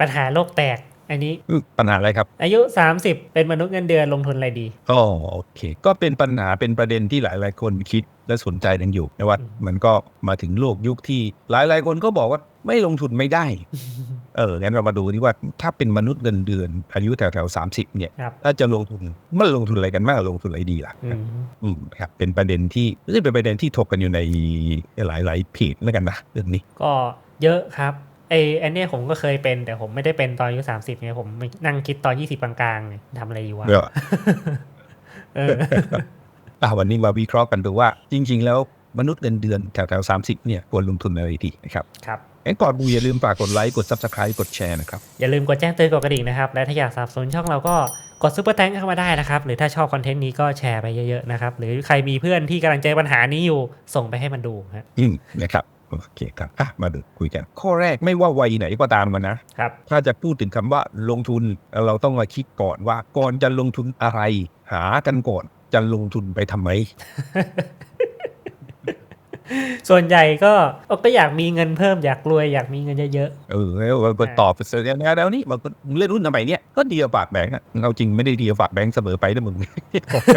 ปัญหาโลกแตกอันนี้อืมปัญหาอะไรครับ อายุ 30 เป็นมนุษย์เงินเดือนลงทุนอะไรดีอ๋อโอเค ก็เป็นปัญหาเป็นประเด็นที่หลายๆคนคิดและสนใจกันอยู่นะว่าอืมมันก็มาถึงโลกยุคที่หลายๆคนก็บอกว่าไม่ลงทุนไม่ได้ เอองั้นเรามาดูที่ว่าถ้าเป็นมนุษย์เงินเดือน อายุแถวๆสามสิบเนี่ยครับถ้าจะลงทุนมันลงทุนอะไรกันมากลงทุนอะไรดีล่ะอืมอืมครับเป็นประเด็นที่นี่เป็นประเด็นที่ถกกันอยู่ในหลายๆเพจแล้วกันนะเรื่องนี้ ก็เยอะครับ ไออันเนี้ยผมก็เคยเป็น แต่ผมไม่ได้เป็นตอนอายุ30ไงผมนั่งคิดตอน20กลางๆเนี่ยทำอะไรอยู่วะเดี๋ยวเอออะวันนี้มาวิเคราะห์กันดูว่า จริง ๆ แล้วมนุษย์เงินเดือนแถวๆสามสิบเนี่ยควรลงทุนอะไรดีนะครับครับงั้นก่อนดูอย่าลืมฝากกดไลค์กด subscribe กดแชร์นะครับ อย่าลืมกดแจ้งเตือนกดกระดิ่งนะครับ และถ้าอยากสนับสนุนช่องเราก็กดซุปเปอร์แตงเข้ามาได้นะครับ หรือถ้าชอบคอนเทนต์นี้ก็แชร์ไปเยอะๆนะครับ หรือใครมีเพื่อนที่กำลังเจอปัญหานี้อยู่ส่งไปให้มันดูฮะอืมนะครับ โอเคครับ อะ มาดูคุยกัน ข้อแรกไม่ว่าวัยไหนก็ตามกันนะครับ ถ้าจะพูดถึงคำว่าลงทุน เราต้องมาคิดก่อนว่าก่อนจะลงทุนอะไร หากันก่อนจะลงทุนไปทำไม ส่วนใหญ่ก็ก็อยากมีเงินเพิ่มอยากรวยอยากมีเงินเยอะเออแล้วบางคนตอบเสร็จแล้วแล้วนี่บางคนเล่นรุ่นสมัยเนี้ยก็ดีกว่าฝากแบงก์อะเอาจริงไม่ได้ดีกว่าฝากแบงก์เสมอไปนะมึง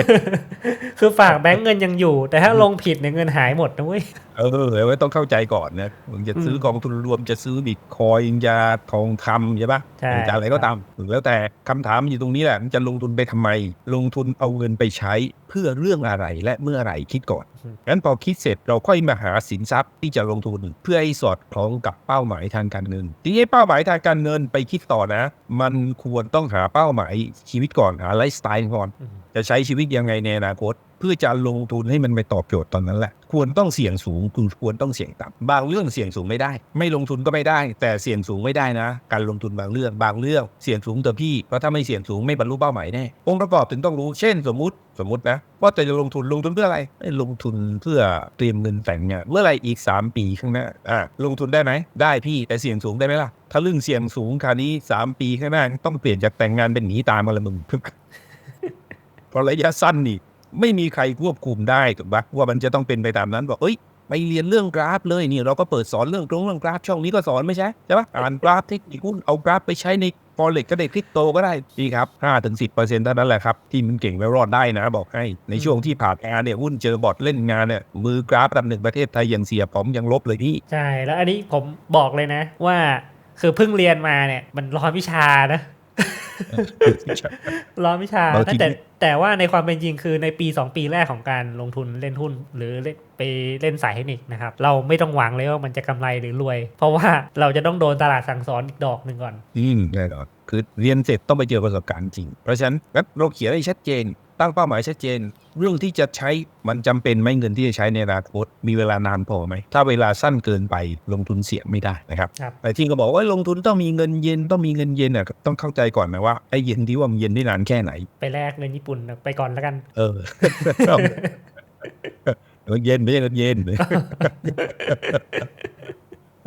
ๆคือฝากแบงก์เงินยังอยู่ แต่ถ้าลงผิดเนี่ยเงินหายหมดนะเว้ยเออเดี๋ยวไว้ต้องเข้าใจก่อนนะมึงจะซื้อกองทุนรวมจะซื้อบิตคอยน์จะทองคำใช่ปะจะอะไรก็ตามแล้วแต่คำถามอยู่ตรงนี้แหละมันจะลงทุนไปทำไม ลงทุนเอาเงินไปใช้เพื่อเรื่องอะไรและเมื่อไหร่คิดก่อนงั้นพอคิดเสร็จเราค่อยมาหาสินทรัพย์ที่จะลงทุนเพื่อให้สอดคล้องกับเป้าหมายทางการเงินทีนี้เป้าหมายทางการเงินไปคิดต่อนะ มันควรต้องหาเป้าหมายชีวิตก่อนหาไลฟ์สไตล์ก่อน จะใช้ชีวิตยังไงในอนาคต พื่อจะลงทุนให้มันไปตอบโจทย์ตอนนั้นแหละ ควรต้องเสี่ยงสูงคุณควรต้องเสี่ยงต่ำบางเรื่องเสี่ยงสูงไม่ได้ ไม่ลงทุนก็ไม่ได้ แต่เสี่ยงสูงไม่ได้นะ การลงทุนบางเรื่องบางเรื่องเสี่ยงสูงเต็มที่เพราะถ้าไม่เสี่ยงสูงไม่บรรลุเป้าหมายแน่องค์ประกอบถึงต้องรู้เช่นสมมุติสมมตินะว่าจะลงทุนลงทุนเพื่ออะไรลงทุนเพื่อเตรียมเงินแต่งงานเมื่อไรอีก 3 ปีข้างหน้าอะลงทุนได้ไหมได้พี่แต่เสี่ยงสูงได้ไหมล่ะถ้าเรื่องเสี่ยงสูงคราวนี้ 3 ปีข้างหน้าต้องเปลี่ยนจากแต่งงานเป็นหนีตามมาละมึงเพราะระยะสั้นนี่ ไม่มีใครควบคุมได้ถูกปะว่ามันจะต้องเป็นไปตามนั้นบอกเอ้ยไปเรียนเรื่องกราฟเลยนี่เราก็เปิดสอนเรื่องตรงเรื่องกราฟช่องนี้ก็สอนไม่ใช่ใช่ปะอ่านกราฟเทคนิคหุ้นเอากราฟไปใช้ในฟอเร็กก็ได้คริปโตก็ได้ดีครับ5ถึง10เปอร์เซ็นต์เท่านั้นแหละครับ ที่มันเก่งและรอดได้นะ บอกให้ ในช่วงที่ผ่านงานเนี่ยหุ้นเจอบอทเล่นงานเนี่ยมือกราฟอันดับหนึ่งประเทศไทยยังเสียผมยังลบเลยพี่ ใช่ แล้วอันนี้ผมบอกเลยนะ ว่าคือเพิ่งเรียนมาเนี่ยมันร้อนวิชานะร้อนวิชาบางทีแต่ แต่ว่าในความเป็นจริงคือในปี 2 ปีแรกของการลงทุนเล่นหุ้น หรือเล่นไปเล่นสายเทคนิคนะครับ เราไม่ต้องหวังเลยว่ามันจะกำไรหรือรวย เพราะว่าเราจะต้องโดนตลาดสั่งสอนอีกดอกหนึ่งก่อนอืมแน่นอนคือเรียนเสร็จต้องไปเจอประสบการณ์จริง เพราะฉะนั้นงั้นเราเขียนให้ชัดเจน ตั้งเป้าหมายชัดเจน เรื่องที่จะใช้มันจำเป็นไหมเงินที่จะใช้ในอนาคตมีเวลานานพอไหม ถ้าเวลาสั้นเกินไปลงทุนเสี่ยงไม่ได้นะครับครับแต่ที่ก็บอกว่าลงทุนต้องมีเงินเย็นต้องมีเงินเย็นอะต้องเข้าใจก่อนนะว่าไอ้เย็นที่ว่ามันเย็นได้นานแค่ไหนไปแลกเงินญี่ปุ่นไปก่อนแล้วกัน เออเงินเย็นไม่ใช่เงินเย็น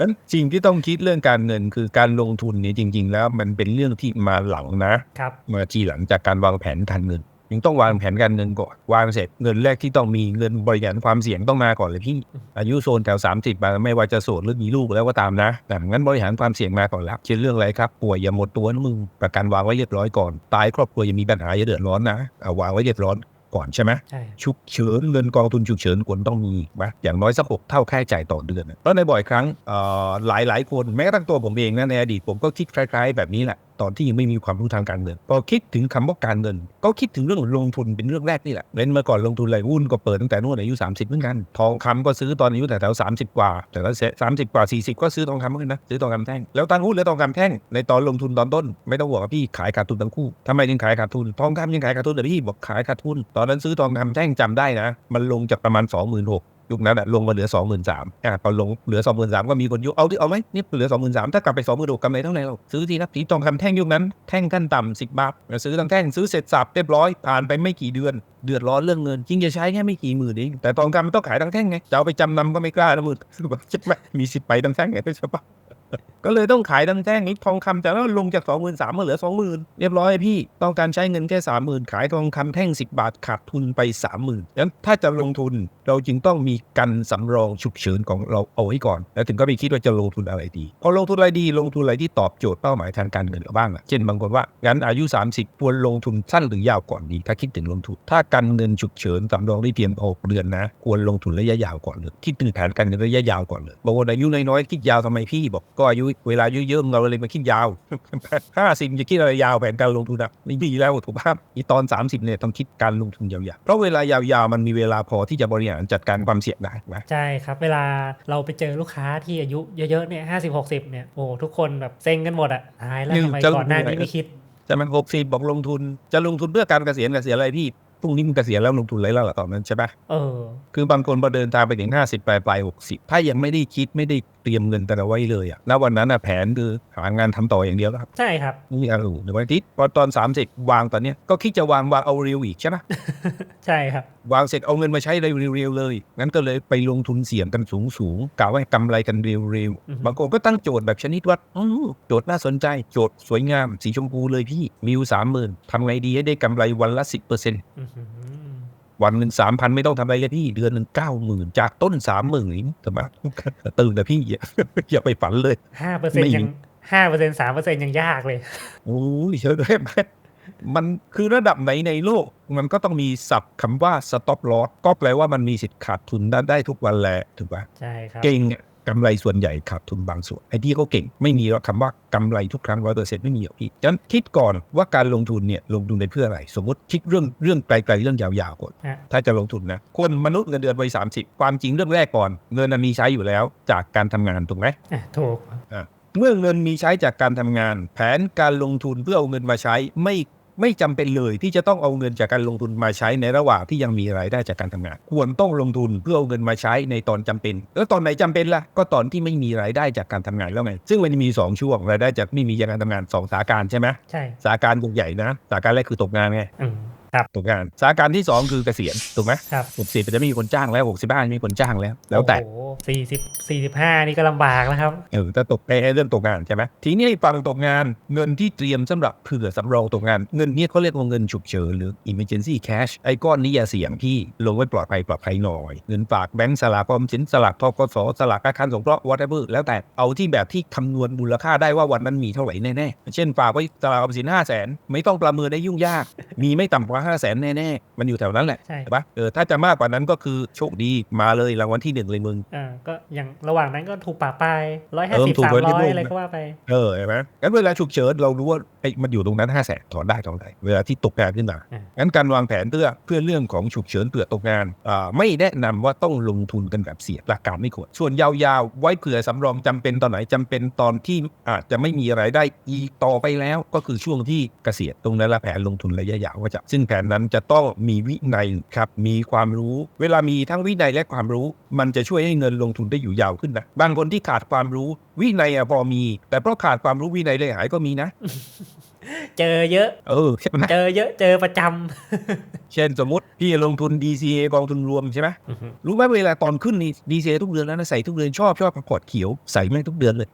นั้นสิ่งที่ต้องคิดเรื่องการเงินคือการลงทุนเนี่ยจริง ๆ แล้วมันเป็นเรื่องที่มาหลังนะครับ มาทีหลังจากการวางแผนการเงิน ยังต้องวางแผนการเงินก่อน วางเสร็จเงินแรกที่ต้องมีเงินบริหารความเสี่ยงต้องมาก่อนเลยพี่ อายุโซนแถว30มาไม่ว่าจะโสดหรือมีลูกแล้วก็ตามนะแต่งั้นบริหารความเสี่ยงมาก่อนแล้วเช่นเรื่องอะไรครับ ป่วยอย่าหมดตัวนะมึงประกันวางไว้เรียบร้อยก่อน ตายครอบครัวอย่ามีปัญหาอย่าเดือดร้อนนะเอาวางไว้เรียบร้อยก่อนใช่ไหมใช่ฉุกเฉินเงินกองทุนฉุกเฉินควรต้องมีนะอย่างน้อยสักหกเท่าค่าใช้จ่ายต่อเดือนนะเพราะในบ่อยครั้งเอ่อหลายหลายๆคนแม้กระทั่งตัวผมเองนะในอดีตผมก็คิดคล้าย ๆ แบบนี้แหละ ตอนที่ยังไม่มีความรู้ทางการเงินพอคิดถึงคำว่าการเงิน ก็คิดถึงเรื่องลงทุนเป็นเรื่องแรกนี่แหละเล่นมาก่อนลงทุนอะไรหุ้นก็เปิดตั้งแต่นู่นอายุ 30เหมือนกันทองคำก็ซื้อตอนอายุแต่แถวๆ30กว่า แต่ถ้าสามสิบกว่า 40 ก็ซื้อทองคำเหมือนกันนะซื้อทองคำแท่งแล้วตั้งหุ้นและทองคำแท่งในตอนลงทุนตอนต้น ไม่ต้องห่วงพี่ขายขาดทุนทั้งคู่ทำไมถึงขายขาดทุนทองคำยังขายขาดทุนแต่พี่บอกขายขาดทุน ตอนนั้นซื้อทองคำแท่งจำได้นะ มันลงจากประมาณ 26,000 ยุคนั้นอะลงมาเหลือสองหมื่นสามอะพอลงเหลือสองหมื่นสามก็มีคนยุเอาที่เอาไหมนี่เหลือสองหมื่นสามถ้ากลับไปสองหมื่นหกกำไรเท่าไหร่เราซื้อทีนะผีทองคำแท่งยุคนั้นแท่งขั้นต่ำสิบบาทซื้อทั้งแท่งซื้อเสร็จสับเรียบร้อยผ่านไปไม่กี่เดือน เดือดร้อนเรื่องเงินจริงจะใช้แค่ไม่กี่หมื่นเองแต่ทองคำมันต้องขายทั้งแท่งไงจะเอาไปจำนำก็ไม่กล้านะมึงใช่ไหมมีสิทธิ์ไปทั้งแท่งไงใช่ปะ ก็เลยต้องขายดังแท่งนี้ทองคำแต่ว่าลงจากสองหมื่นสามมาเหลือสองหมื่นเรียบร้อยพี่ ต้องการใช้เงินแค่สามหมื่นขายทองคำแท่งสิบาทขาดทุนไปสามหมื่นงั้นถ้าจะลงทุนเราจึงต้องมีกันสำรองฉุกเฉินของเราเอาไว้ก่อน แล้วถึงก็ไปคิดว่าจะลงทุนอะไรดี พอลงทุนอะไรดีลงทุนอะไรที่ตอบโจทย์เป้าหมายทางการเงินเราบ้างล่ะเช่นบางคนว่างั้นอายุ 30ควรลงทุนสั้นหรือยาวก่อนดี ถ้าคิดถึงลงทุน ถ้าการเงินฉุกเฉินสำรองได้เพียงหกเดือนนะ ควรลงทุนระยะยาวก่อนเลยคิดถึงแผนการเงินระยะยาวก่อนเลยบางคนอายุน้อยๆคิดยาวทำไมพี่บอกก็อายุเวลาอายุเยอะเราเลยมาคิดยาวห้าสิบจะคิดอะไรยาวแผนการลงทุนอะไม่ดีแล้วถูกภาพอีตอน 30เนี่ยต้องคิดการลงทุนยาวๆ เพราะเวลายาวๆมันมีเวลาพอที่จะบริหารจัดการความเสี่ยงได้นะใช่ครับ เวลาเราไปเจอลูกค้าที่อายุเยอะๆเนี่ยห้าสิบหกสิบเนี่ยโอ้ทุกคนแบบเซ็งกันหมดอะตายแล้วอืมทำไมจะก่อนหน้าลงทุนนี้ไหนไม่คิดจะมันหกสิบบอกลงทุนจะลงทุนเพื่อการเกษียณเกษียณอะไรพี่พรุ่งนี้มึงเกษียณแล้วลงทุนอะไรแล้วล่ะตอนนั้นใช่ปะเออ คือบางคนพอเดินทางไปถึง50ปลายปลาย60ถ้ายังไม่ได้คิดไม่ได้ เตรียมเงินแต่ละไว้เลยอะแล้ววันนั้นอะแผนคือหางานทำต่ออย่างเดียวแล้วครับ ใช่ครับนี่อะไรหรือวันอาทิตย์พอตอน 30 วางตอนเนี้ยก็คิดจะวางวางเอาเร็วอีกใช่ไหมใช่ครับ วางเสร็จเอาเงินมาใช้ได้เร็วๆเลย งั้นก็เลยไปลงทุนเสี่ยงกันสูงสูงๆกะว่ากำไรกันเร็วอือฮึๆบางคนก็ตั้งโจทย์แบบชนิดว่าอื้อโจทย์น่าสนใจ โจทย์สวยงาม สีชมพูเลยพี่มีอยู่สามหมื่นทำไงดีให้ได้กำไรวันละสิบเปอร์เซ็นต์อื้อหือ วันหนึ่งสามพันไม่ต้องทำอะไรเลยพี่เดือนหนึ่งเก้าหมื่นจากต้นสามหมื่นทำไมตื่นแต่พี่อย่าอย่าไปฝันเลยห้าเปอร์เซ็นไม่ต์มียังห้าเปอร์เซ็นต์สามเปอร์เซ็นต์ยังยากเลยโอ้ยเชื่อได้ไหมมันคือระดับไหนในโลก มันก็ต้องมีศัพท์คำว่า stop loss ก็แปลว่ามันมีสิทธิ์ขาดทุนได้ได้ทุกวันแหละถูกปะใช่ครับ เก่งเนี่ย กำไรส่วนใหญ่ขาดทุนบางส่วนไอ้ที่เขาเก่งไม่มีหรอกคำว่ากำไรทุกครั้งร้อยเปอร์เซ็นต์ไม่มีหรอกพี่ฉะนั้นคิดก่อนว่าการลงทุนเนี่ยลงทุนไปเพื่ออะไร สมมติคิดเรื่องเรื่องไกลๆเรื่องยาวๆก่อนฮะถ้าจะลงทุนนะคนมนุษย์เงินเดือนวัยสามสิบความจริงเรื่องแรกก่อน เงินน่ะมีใช้อยู่แล้วจากการทำงานถูกไหมอะถูกเมื่อเงินมีใช้จากการทำงาน แผนการลงทุนเพื่อเอาเงินมาใช้ไม่ ไม่จำเป็นเลยที่จะต้องเอาเงินจากการลงทุนมาใช้ในระหว่างที่ยังมีรายได้จากการทำงาน ควรต้องลงทุนเพื่อเอาเงินมาใช้ในตอนจำเป็น แล้วตอนไหนจำเป็นล่ะก็ตอนที่ไม่มีรายได้จากการทำงานแล้วไง ซึ่งมันจะมีสองช่วงรายได้จากไม่มีจากการทำงานสองสถานการณ์ใช่ไหมใช่สถานการณ์ใหญ่นะสถานการณ์แรกคือตกงานไงอืมครับตกงานสถานการณ์ที่สองคือเกษียณถูกไหมครับหกสิบจะไม่มีคนจ้างแล้วหกสิบห้าไม่มีคนจ้างแล้ว แล้วแต่โอ้โห สี่สิบสี่สิบห้านี่ก็ลำบากแล้วครับ เออถ้าตกในเรื่องตกงานใช่ไหมทีนี้ฟังตกงานเงินที่เตรียมสำหรับเผื่อสำรองตกงาน เงินเนี้ยเขาเรียกว่าเงินฉุกเฉินหรือ emergency cash ไอ้ก้อนนี้อย่าเสี่ยงพี่ลงไว้ปลอดภัยปลอดภัยหน่อย เงินฝากแบงก์สลากออมสินสลากทกสสลากอาคารสงเคราะห์ whatever แล้วแต่เอาที่แบบที่คำนวณมูลค่าได้ว่าวันนั้นมีเท่าไหร่แน่ๆเช่นฝากไว้สลากออมสินห้าแสนไม่ต้องประเมินได้ยุ่งยาก มีไม่ต่ำกว่าห้าแสนแน่ๆมันอยู่แถวนั้นแหละใช่ปะเออถ้าจะมากกว่านั้นก็คือโชคดีมาเลยรางวัลที่หนึ่งเลยมึงอ่าก็อย่างระหว่างนั้นก็ถูกป่าปลายร้อยห้าเออสิบถูกสามไว้ที่ร้อโลยกอะไรนะก็ว่าไป เออเห็นไหมงั้นเวลาฉุกเฉินเรารู้ว่าไอ้มันอยู่ตรงนั้นห้าแสนถอนได้ถอนได้เวลาที่ตกงานขึ้นมาอ่างั้นการวางแผนเพื่อเพื่อเรื่องของฉุกเฉินเผื่อตกงานอ่าไม่แนะนำว่าต้องลงทุนกันแบบเสี่ยงหลักการไม่ควรส่วนยาวๆ ไว้เผื่อสำรองจำเป็นตอนไหนจำเป็นตอนที่อาจจะไม่มีรายได้อีกต่อไปแล้ว ก็คือช่วงที่เกษียณตรงนั้นละแผนลงทุนระยะยาวก็จะซึ่งแผนนั้นจะต้องมีวินัยครับมีความรู้ เวลามีทั้งวินัยและความรู้ มันจะช่วยให้เงินลงทุนได้อยู่ยาวขึ้นนะบางคนที่ขาดความรู้วินัยอะพอมี แต่เพราะขาดความรู้วินัยเลยหายก็มีนะเจอเยอะ เออใช่ไหมเจอเยอะเจอประจเช่นสมมติพี่ลงทุน DCA กองทุนรวมใช่ไหมำอื้อหือรู้ไหมเวลาตอนขึ้นนี่ DCA ทุกเดือนแล้วนะใส่ทุกเดือนชอบชอบพอร์ตเขียวใส่แม่งทุกเดือนเลย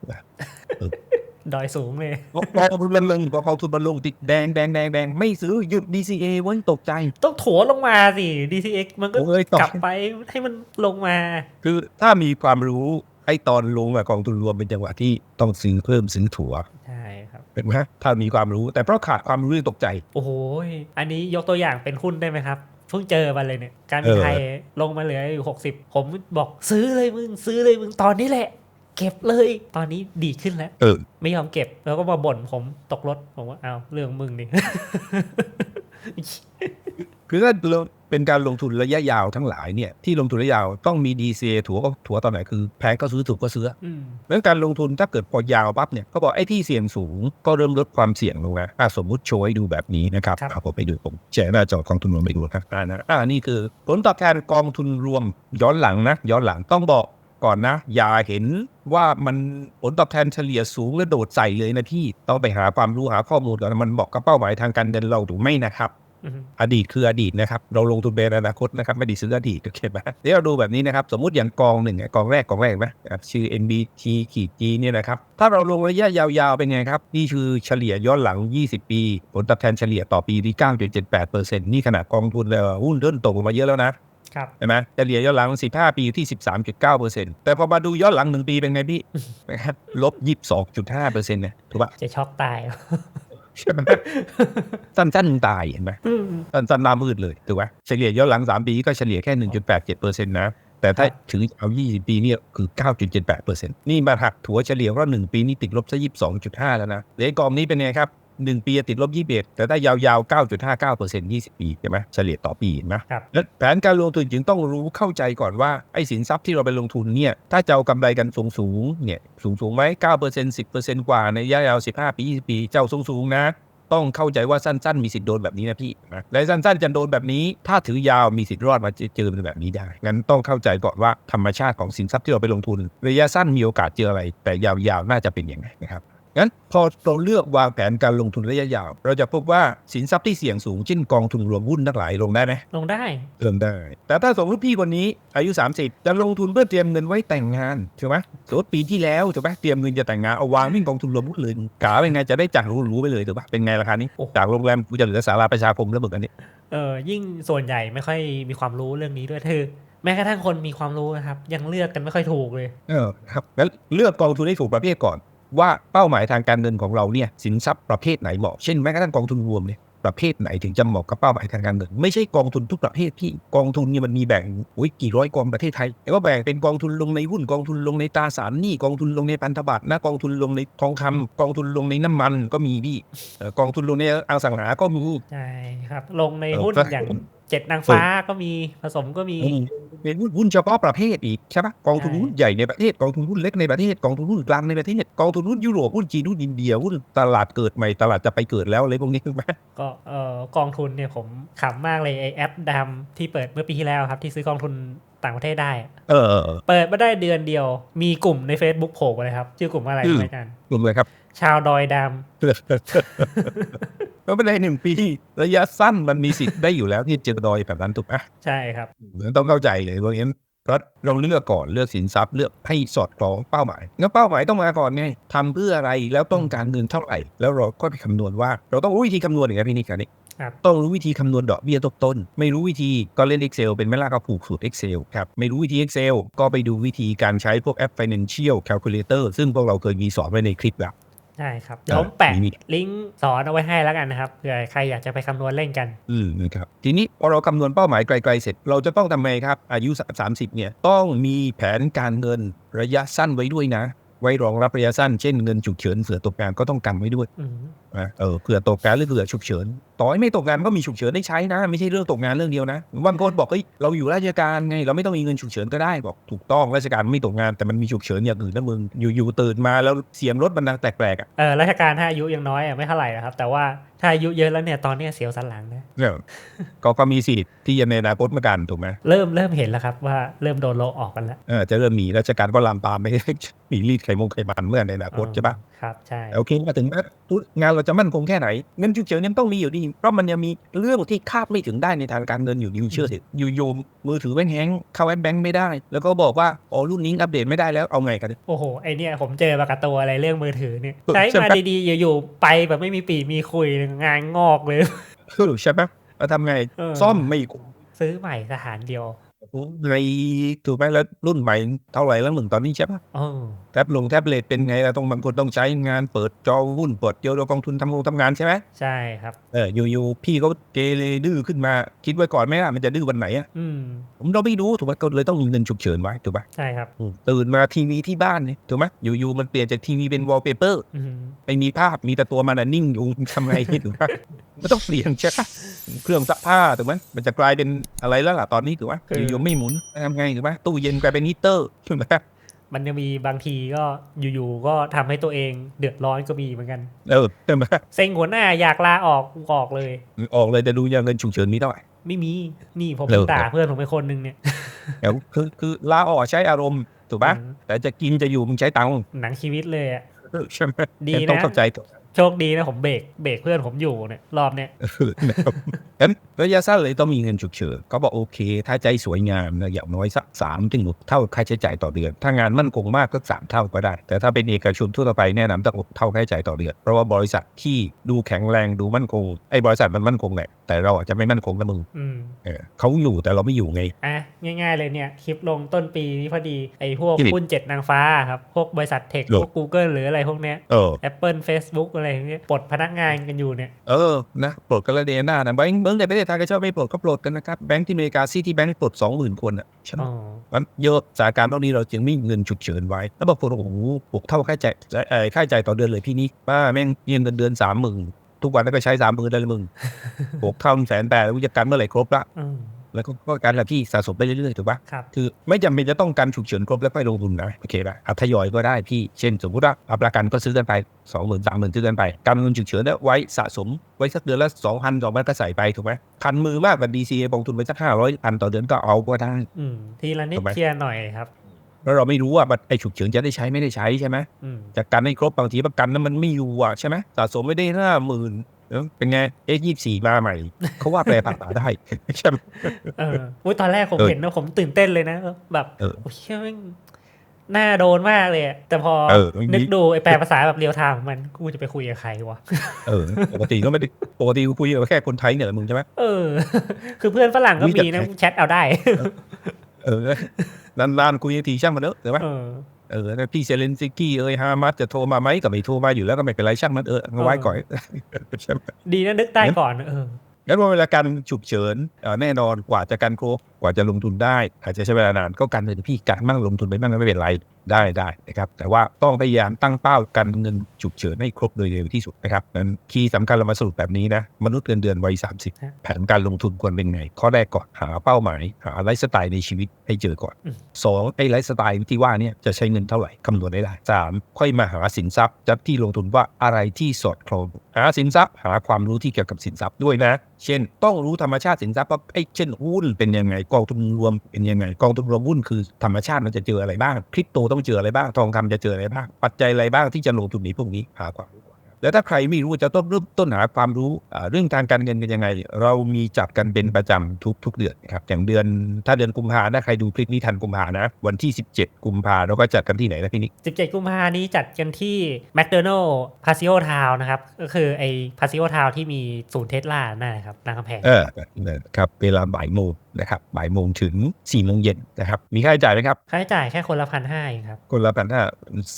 ดอยสูงเลยพอกองทุนมันลงพอกองทุนมันลงติดแดงแดงแดงแดงไม่ซื้อหยุด DCA ไว้ตกใจ ต้องโถัวลงมาสิ DTX มันก็กลับไปให้มันลงมา คือถ้ามีความรู้ไอ้ตอนลงอะกองทุนรวมเป็นจังหวะที่ต้องซื้อเพิ่มซื้อถั่วใช่ครับเป็นไหมถ้ามีความรู้แต่เพราะขาดความรู้ตกใจ โอ้โหยอันนี้ยกตัวอย่างเป็นหุ้นได้ไหมครับเพิ่งเจอมาเลยเนี่ย การบินเออไทยลงมาเหลืออยู่หกสิบผมบอกซื้อเลยมึงซื้อเลยมึงตอนนี้แหละ เก็บเลย ตอนนี้ดีขึ้นแล้วเออ ไม่ยอมเก็บแล้วก็มาบ่นผมตกรถผมว่าเอาเรื่องมึงดิคือถ้าเราเป็นการลงทุนระยะยาวทั้งหลายเนี่ยที่ลงทุนระยะยาวต้องมี DCA ถั่วก็ถั่วตอนไหนคือแพงก็ซื้อถูกก็ซื้ออืมแล้วการลงทุนถ้าเกิดพอยาวปั๊บเนี่ยเขาบอกไอ้ที่เสี่ยงสูงก็เริ่มลดความเสี่ยงลงนะอะสมมุติโชว์ให้ดูแบบนี้นะครับครับเอาผมไปดูผมแชร์หน้าจอกองทุนรวมไปดูครับอ่านะอ่านี่คือ ผลตอบแทนกองทุนรวมย้อนหลังนะย้อนหลังต้องบอก ก่อนนะ อย่าเห็นว่ามันผลตอบแทนเฉลี่ยสูงแล้วโดดใส่เลยนะพี่ต้องไปหาความรู้หาข้อมูลก่อนมันบอกกับเป้าหมายทางการเงินเราถูกไหมนะครับอืมอดีตคืออดีตนะครับ เราลงทุนเป็นอนาคตนะครับไม่ได้ซื้ออดีตโอเคไหมเดี๋ยวเราดูแบบนี้นะครับ สมมุติอย่างกองหนึ่งอะกองแรกกองแรกไหมอะชื่อ NBT ขีด G เนี่ยนะครับ ถ้าเราลงระยะยาวๆเป็นไงครับ นี่คือเฉลี่ยย้อนหลัง 20 ปี ผลตอบแทนเฉลี่ยต่อปีที่ 9.78%นี่ขนาดกองทุนแล้วหุ้นเริ่มตกลงมาเยอะแล้วนะ ครับเห็นไหมเฉลี่ยย้อนหลัง15ปีอยู่ที่13.9%แต่พอมาดูย้อนหลัง1ปีเป็นไงพี่นะครับลบ22.5%เนี่ยถูกปะจะช็อกตายใช่ไหมสั้นๆตายเห็นไหมอืมสั้นๆหน้ามืดเลยถูกไหมเฉลี่ยย้อนหลัง3ปีก็เฉลี่ยแค่1.87%นะแต่ถ้าครับถึงเอา 20 ปีเนี่ยคือ 9.78%นี่มาหักถัวเฉลี่ยก็1ปีนี่ติดลบซะ22.5 แล้วนะเดี๋ยวไอ้กองนี้เป็นไงครับ 1ปีติดลบ21แต่ถ้ายาวๆ9.59% 20ปีใช่ไหมเฉลี่ยต่อปีเห็นไหมครับและแผนการลงทุนจึงต้องรู้เข้าใจก่อนว่าไอ้สินทรัพย์ที่เราไปลงทุนเนี่ยถ้าจะเอากำไรกันสูงสูงๆเนี่ยสูงสูงๆไหม9% 10%กว่าในระยะยาว15ปี20ปีเจ้าสูงสูงๆนะต้องเข้าใจว่าสั้นๆมีสิทธิ์โดนแบบนี้นะพี่นะและสั้นๆจะโดนแบบนี้ ถ้าถือยาวมีสิทธิ์รอดมาเจอเป็นแบบนี้ได้ งั้นต้องเข้าใจก่อนว่าธรรมชาติของสินทรัพย์ที่เราไปลงทุน ระยะสั้นมีโอกาสเจออะไร แต่ยาวๆน่าจะเป็นยังไงนะครับ งั้นพอเราเลือกวางแผนการลงทุนระยะยาว เราจะพบว่าสินทรัพย์ที่เสี่ยงสูงเช่นกองทุนรวมหุ้นทั้งหลายลงได้ไหมลงได้เริ่มได้ แต่ถ้าสมมติพี่คนนี้อายุ 30 จะลงทุนเพื่อเตรียมเงินไว้แต่งงานถูกไหมสมมติปีที่แล้วถูกไหมเตรียมเงินจะแต่งงานเอาวางวิ่งกองทุนรวมหุ้นเลยกาเป็นไงจะได้จากรู้ๆไปเลยถูกปะเป็นไงราคานี้โอ้จากโรงแรมกูจะเหลือสาราประชาคมแล้วเหมือนกันนี่เออยิ่งส่วนใหญ่ไม่ค่อยมีความรู้เรื่องนี้ด้วยคือแม้กระทั่งคนมีความรู้นะครับ ยังเลือกกันไม่ค่อยถูกเลย เออครับงั้นเลือกกองทุนให้ถูกประเภทก่อน ว่าเป้าหมายทางการเงินของเราเนี่ยสินทรัพย์ประเภทไหนเหมาะเช่นแม้กระทั่งกองทุนรวมเนี่ยประเภทไหนถึงจะเหมาะกับเป้าหมายทางการเงินไม่ใช่กองทุนทุกประเภทที่กองทุนเนี่ยมันมีแบ่งอุ้ยกี่ร้อยกองประเทศไทยแล้วก็แบ่งเป็นกองทุนลงในหุ้นกองทุนลงในตราสารหนี้กองทุนลงในพันธบัตรนะกองทุนลงในทองคำกองทุนลงในน้ำมันก็มีพี่เอ่อกองทุนลงในอสังหาก็มีใช่ครับลงในเออหุ้นก็อย่าง เจ็ดนางฟ้าก็มีผสมก็มีเป็นหุ้นหุ้นเฉพาะประเภทอีกใช่ปะกองทุนใช่หุ้นใหญ่ในประเทศกองทุนหุ้นเล็กในประเทศกองทุนหุ้นกลางในประเทศกองทุนหุ้นยุโรปหุ้นจีนหุ้นอินเดียหุ้นตลาดเกิดใหม่ตลาดจะไปเกิดแล้วอะไรพวกนี้ถูกไหมก็เอ่อกองทุนเนี่ยผมขำมากเลยไอแอปดำที่เปิดเมื่อปีที่แล้วครับที่ซื้อกองทุนต่างประเทศได้ เออเออเออเปิดมาได้เดือนเดียว มีกลุ่มใน Facebook โผล่มาเลยครับชื่อกลุ่มอะไรอืมรู้ไหมอาจารย์รวมเลยครับ ชาวดอยดไม่เป็นไรหนึ่งปีระยะสั้นมันมีสิทธิ์ได้อยู่แล้วที่เจอดอยแบบนั้นถูกไหมำใช่ครับต้องเข้าใจเลยเพราะงั้นเพราะเราเลือกก่อนเลือกสินทรัพย์เลือกให้สอดคล้องเป้าหมายงั้นเป้าหมายต้องมาก่อนไงทำเพื่ออะไรแล้วต้องการเงินเท่าไหร่ แล้วเราก็ไปคำนวณว่า เราต้องรู้วิธีคำนวณอย่างไรพี่นิกอันนี้ครับต้องรู้วิธีคำนวณดอกเบี้ยทบต้น ไม่รู้วิธีก็เล่น Excel เป็นไหม่ล่ะก็ผูกสูตร Excel ครับ ไม่รู้วิธี Excel ก็ไปดูวิธีการใช้พวกแอป Financial Calculator ซึ่งพวกเราเคยมีสอนไว้ในคลิปแล้ว ใช่ครับ เดี๋ยวผมแปะมีลิงก์สอนเอาไว้ให้แล้วกันนะครับเผื่อใครอยากจะไปคำนวณเล่นกัน อืมนะครับ ทีนี้พอเราคำนวณเป้าหมายไกลๆเสร็จ เราจะต้องทำไงครับ อายุ 30 เนี่ย ต้องมีแผนการเงินระยะสั้นไว้ด้วยนะ ไว้รองรับระยะสั้น เช่นเงินฉุกเฉินเสือตกงานก็ต้องกันไว้ด้วยอืมนะเออเผื่อตกงานหรือเผื่อฉุกเฉิน ต่อให้ไม่ตกงานก็มีฉุกเฉินได้ใช้นะ ไม่ใช่เรื่องตกงานเรื่องเดียวนะบางคนบอกเฮ้ยเราอยู่ราชการไง เราไม่ต้องมีเงินฉุกเฉินก็ได้บอกถูกต้องราชการไม่ตกงานแต่มันมีฉุกเฉินอย่างอื่นนะมึงอยู่ๆตื่นมาแล้วเสียงรถมันดังแปลกๆอะเออราชการถ้าอายุยังน้อยอะไม่เท่าไหร่นะครับ แต่ว่าถ้าอายุเยอะแล้วเนี่ยตอนเนี้ยเสียวสันหลังนะเนี่ยก็ก็มีสิทธิ์ที่จะในอนาคตเหมือนกันถูกไหมเริ่มเริ่มเห็นแล้วครับว่าเริ่มโดนโลออกกันแล้วเออจะเริ่มมีราชการก็ลามปามไม่มีรีดไขมงไขมันเมื่อในอนาคตใช่ปะครับใช่โอเคมาถึงว่าธุรงานเราจะมั่นคงแค่ไหนเงินฉุกเฉินยังต้องมีอยู่ดีเพราะมันยังมีเรื่องที่คาดไม่ถึงได้ในทางการเงินอยู่ดีเชื่อสิอยู่ๆมือถือแบงค์แฮงก์เข้าแอปแบงค์ไม่ได้ แล้วก็บอกว่าอ๋อรุ่นนี้อัปเดตไม่ได้แล้วเอาไงกันโอ้โหไอเนี่ยผมเจอมากับตัวอะไรเรื่องมือถือเนี่ยเออใช้ใช่มาปะดีๆอยู่ๆไปแบบไม่มีปีมีคุยงานงอกเลยคือใช่ปะแล้วทำไงเออซ่อมไม่คุ้มซื้อใหม่สถานเดียว ในถูกไหมแล้วรุ่นใหม่เท่าไหร่แล้วหนึ่งตอนนี้ใช่ปะโอ้แท็บลงแท็บเล็ตเป็นไงล่ะต้องบางคนต้องใช้งานเปิดจอหุ้นเปิดเดียวกองทุนทำงงทำงานใช่ไหมใช่ครับเอออยู่ๆพี่เขาเกเรดื้อขึ้นมา คิดไว้ก่อนไหมล่ะมันจะดื้อวันไหนอะอืมผมเราไม่รู้ถูกไหมก็เลยต้องมีเงินฉุกเฉินไว้ถูกปะใช่ครับตื่นมาทีวีที่บ้านเนี่ยถูกไหมอยู่ๆมันเปลี่ยนจากทีวีเป็นวอลเปเปอร์อืมไม่มีภาพมีแต่ตัวมันน่ะนิ่งอยู่ทำไงถูกปะมันต้องเปลี่ยนใช่ปะเครื่องซักผ้าถูกไหมมันจะกลายเป็นอะไรแล้วล่ะตอนนี้ถูกไหมอยู่ๆไม่หมุนทำไงถูกไหมตู้เย็นกลายเป็นฮีตเตอร์ถูกไหมมันจะมีบางทีก็อยู่ๆก็ทำให้ตัวเองเดือดร้อนก็มีเหมือนกัน เออใช่ไหมเซ็งหัวหน้าอยากลาออกออกเลย ออกเลยแต่ดูยังเงินฉุกเฉินมีเท่าไหร่ไม่มีนี่ผมเออด่าเพื่อนผมไปคนนึงเนี่ยเดี๋ยวคือคือลาออกใช้อารมณ์ถูกปะอืมแต่จะกินจะอยู่มึงใช้ตังค์หนังชีวิตเลยอะใช่ไหมดีนะต้องเข้าใจตัว โชคดีนะผมเบรกเบรกเพื่อนผมอยู่เนี่ยรอบเนี้ยนะครับงั้นระยะสั้นเลยต้องมีเงินฉุกเฉินก็บอกโอเค ถ้าใจสวยงามนะอย่างน้อยสักสามถึงหกเท่าค่าใช้จ่ายต่อเดือน ถ้างานมั่นคงมากก็สามเท่าก็ได้ แต่ถ้าเป็นเอกชนทั่วไปแนะนำต้องหกเท่าค่าใช้จ่ายต่อเดือน เพราะว่าบริษัทที่ดูแข็งแรงดูมั่นคงไอ้บริษัทมันมั่นคงแหละแต่เราอาจจะไม่มั่นคงนะมึงอืมเออเขาอยู่แต่เราไม่อยู่ไงอะง่ายๆเลยเนี่ยคลิปลงต้นปีนี้พอดีไอ้พวกที่หุ้นเจ็ดนางฟ้าครับพวกบริษัทเทคเหรอพวก Google หรืออะไรพวกเนี้ยเออ Apple Facebook อะไรอย่างเงี้ยปลดพนักงานกันอยู่เนี่ย เออ นะปลดกันละเดนหน้านะแบงค์เมืองในประเทศไทยก็ชอบไม่ปลดก็ปลดกันนะครับ แบงค์ที่อเมริกาซีที่แบงค์ปลดสองหมื่นคนอะใช่ไหมอ๋อมันเยอะสถานการณ์พวกนี้เราจึงมีเงินฉุกเฉินไว้ แล้วบางคนบอกโอ้โหปกเท่าค่าใช้จ่ายเอ่อค่าใช้จ่ายต่อเดือนเลยพี่นี่ป้าแม่งเงินเดือนเดือนสามหมื่นทุกวันแล้วก็ใช้สามหมื่นได้เลยมึงปกเท่าแสนแปดแล้วกูจะกันเมื่อไหร่ครบละอืม แล้วก็ก็การละพี่สะสมไปเรื่อยๆถูกปะครับคือไม่จำเป็นจะต้องการฉุกเฉินครบแล้วค่อยลงทุนนะโอเคป่ะอัทยอยก็ได้พี่เช่น สมมติว่าเอาประกันก็ซื้อกันไปสองหมื่นสามหมื่นซื้อกันไปการเงินฉุกเฉินเนี่ยไว้สะสมไว้สักเดือนละสองพันสองพันก็ใส่ไปถูกไหมคันมือมากกว่า DCA ลงทุนไปสักห้าร้อยพันต่อเดือนก็เอาก็ได้อืมทีละนิดถูกไหมเคลียร์หน่อยครับแล้วเราไม่รู้ว่ามันไอ้ฉุกเฉินจะได้ใช้ไม่ได้ใช้ใช่ไหมอืมจากการให้ครบบางทีประกันนั้นมันไม่อยู่อะใช่ไหมสะสมไม่ได้ห้าหมื่น เป็นไงเอ๊ยี่สี่มาใหม่ เขาว่าแปลผักษาได้ใช่ไหมเอออุ๊ยตอนแรกผมเออเห็นนะผมตื่นเต้นเลยนะ แบบเออโอ้ยเหี้ยแม่งน่าโดนมากเลยอะแต่พอเออนึกดูไอ้แปลภาษาแบบเรียวไทม์ของมันกูจะไปคุยกับใครวะเออปกติก็ไม่ได้ปกติกูคุยกับแค่คนไทยเนี่ยแหละมึงใช่ไหมเออ คือเพื่อนฝรั่งก็อุ๊ยแต่มีนะแชทเอาได้ เออนานๆคุยทีช่างมันเนอะใช่ไหม เออเออแล้วพี่เซเลนซิกี้เอ้ยฮามัสจะโทรมาไหมก็ไม่โทรมาอยู่แล้วก็ไม่เป็นไรช่างมันเออเอาไว้ก่อนใช่ไหมดีนะนึกได้ก่อนเอองั้นว่าเวลาการฉุกเฉินเอ่อแน่นอนกว่าจะกันครบกว่าจะลงทุนได้ อาจจะใช้เวลานานก็กันเลยพี่กันมั่งลงทุนไปมั่งไม่เป็นไรได้ได้นะครับ แต่ว่าต้องพยายามตั้งเป้ากันเงินฉุกเฉินให้ครบโดยเร็วที่สุดนะครับนั้นคีย์สำคัญเรามาสรุปแบบนี้นะมนุษย์เงินเดือนวัยฮะ30 แผนการลงทุนควรเป็นไง ข้อแรกก่อนหาเป้าหมาย หาไลฟ์สไตล์ในชีวิตให้เจอก่อนสองไอ้ไลฟ์สไตล์ที่ว่าเนี่ยจะใช้เงินเท่าไหร่คำนวณได้ได้สามค่อยมาหาสินทรัพย์จัดที่ลงทุนว่าอะไรที่สอดคล้องหาสินทรัพย์ หาความรู้ที่เกี่ยวกับสินทรัพย์ด้วยนะ เช่น ต้องรู้ธรรมชาติสินทรัพย์ว่าไอ้เช่นหุ้นเป็นยังไงกองทุนรวมเป็นยังไงกองทุนรวมหุ้นคือธรรมชาติมันจะเจออะไรบ้างคริปโตต้องเจออะไรบ้าง ทองคำจะเจออะไรบ้าง ปัจจัยอะไรบ้างที่จะลงทุนในพวกนี้หาความรู้ก่อนครับ แล้วถ้าใครไม่รู้จะต้องเริ่มต้นหาความรู้อ่าเรื่องทางการเงินกันยังไง เรามีจัดกันเป็นประจำทุกทุกเดือนนะครับอย่างเดือนถ้าเดือนกุมภาถ้าใครดูคลิปนี้ทันกุมภานะ วันที่ 17 กุมภาเราก็จัดกันที่ไหนนะพี่นิก17 กุมภานี้จัดกันที่ McDonald Paseo Town นะครับ ก็คือไอ้ Paseo Town ที่มีศูนย์เทสลานั่นนะครับรามคำแพงเออนะครับเวลาบ่ายโมงนะครับบ่ายโมงถึง4ี่โมงเย็นนะครับ มีค่าใช้จ่ายไหมครับ ค่าใช้จ่ายแค่คนละพันห้าเองครับ คนละพันห้า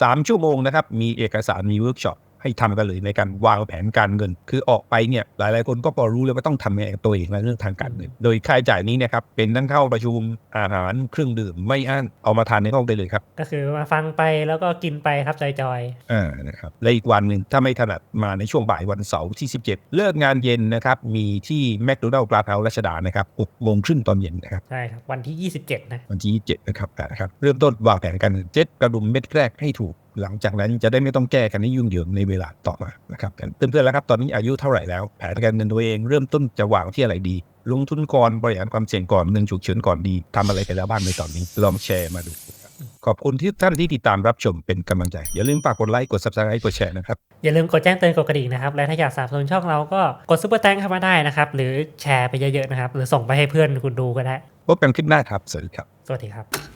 สามชั่วโมงนะครับ มีเอกสารมีเวิร์กช็อป ให้ทำกันเลยในการวางแผนการเงิน คือออกไปเนี่ยหลายๆคนก็พอรู้เลยว่าต้องทำยังไงกับตัวเองในเรื่องทางการเงิน โดยค่าใช้จ่ายนี้เนะครับเป็นทั้งเข้าประชุมอาหารเครื่องดื่มไม่อั้นเอามาทานในห้องได้เลยครับ ก็คือมาฟังไปแล้วก็กินไปครับจอยอ่านะครับและอีกวันหนึ่งถ้าไม่ถนัดมาในช่วงบ่ายวันเสาร์ที่ 17 เลิกงานเย็นนะครับมีที่แมคโดนัลล์ปลาเผารัชดานะครับ6โมงครึ่งตอนเย็นนะครับๆใช่ครับวันที่ 27 นะวันที่ 27 นะครับนะครับเริ่มต้นวางแผนการเงินเจ็ดกระดุมเม็ดแรกให้ถูก หลังจากนั้นจะได้ไม่ต้องแก้กันให้ยุ่งเหยิงในเวลาต่อมานะครับเพื่อนๆแล้วครับตอนนี้อายุเท่าไหร่แล้วแผนการเงินตัวเองเริ่มต้นจะวางที่อะไรดี ลงทุนก่อนบริหารความเสี่ยงก่อนเงินฉุกเฉินก่อนดีทำอะไรไปแล้วบ้างในตอนนี้ลองแชร์มาดูนะครับขอบคุณที่ท่านที่ติดตามรับชมเป็นกำลังใจ อย่าลืมฝากกดไลค์กด subscribe กดแชร์นะครับ อย่าลืมกดแจ้งเตือนกดกระดิ่งนะครับ และถ้าอยากสนับสนุนช่องเราก็กดซุปเปอร์แตงเข้ามาได้นะครับ หรือแชร์ไปเยอะๆนะครับ หรือส่งไปให้เพื่อนคุณดูก็ได้พบกันคลิปหน้าครับ สวัสดีครับ สวัสดีครับ